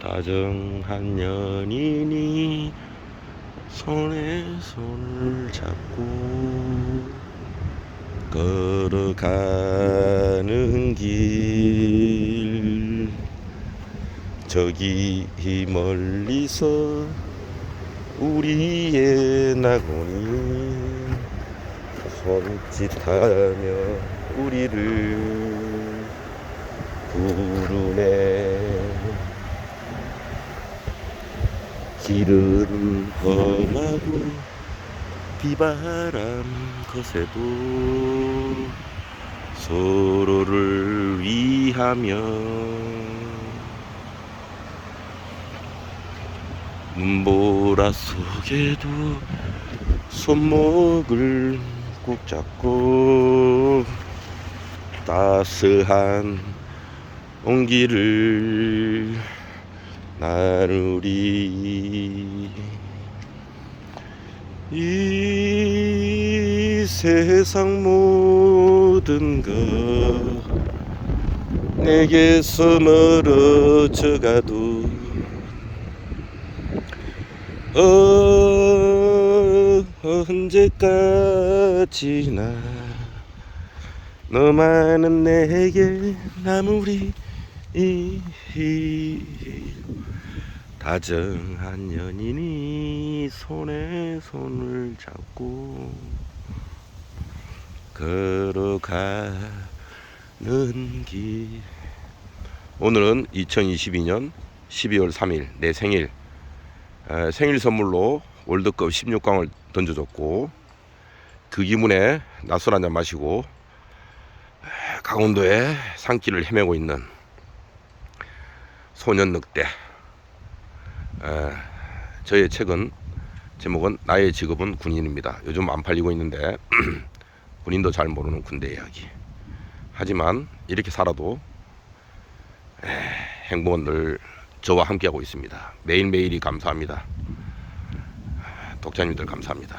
다정한 연인이 손에 손을 잡고 걸어가는 길. 저기 멀리서 우리의 낙원이 손짓하며 우리를 부르네 길은 험하고 비바람 거세도 서로를 위하며 눈보라 속에도 손목을 꼭 잡고 따스한 온기를 나누리 이 세상 모든 것 내게서 멀어져 가도 어, 언제까지나 너만은 내게 아무리 이 다정한 연인이 손에 손을 잡고 걸어가는 길. 오늘은 2022년 12월 3일 내 생일. 에, 생일 선물로 월드컵 16강을 던져줬고 그 기분에 낮술 한잔 마시고 에, 강원도의 산길을 헤매고 있는 소년 늑대 에, 저의 책은 제목은 나의 직업은 군인입니다. 요즘 안 팔리고 있는데 군인도 잘 모르는 군대 이야기. 하지만 이렇게 살아도 에, 행복은 늘 저와 함께하고 있습니다. 매일매일이 감사합니다. 독자님들 감사합니다.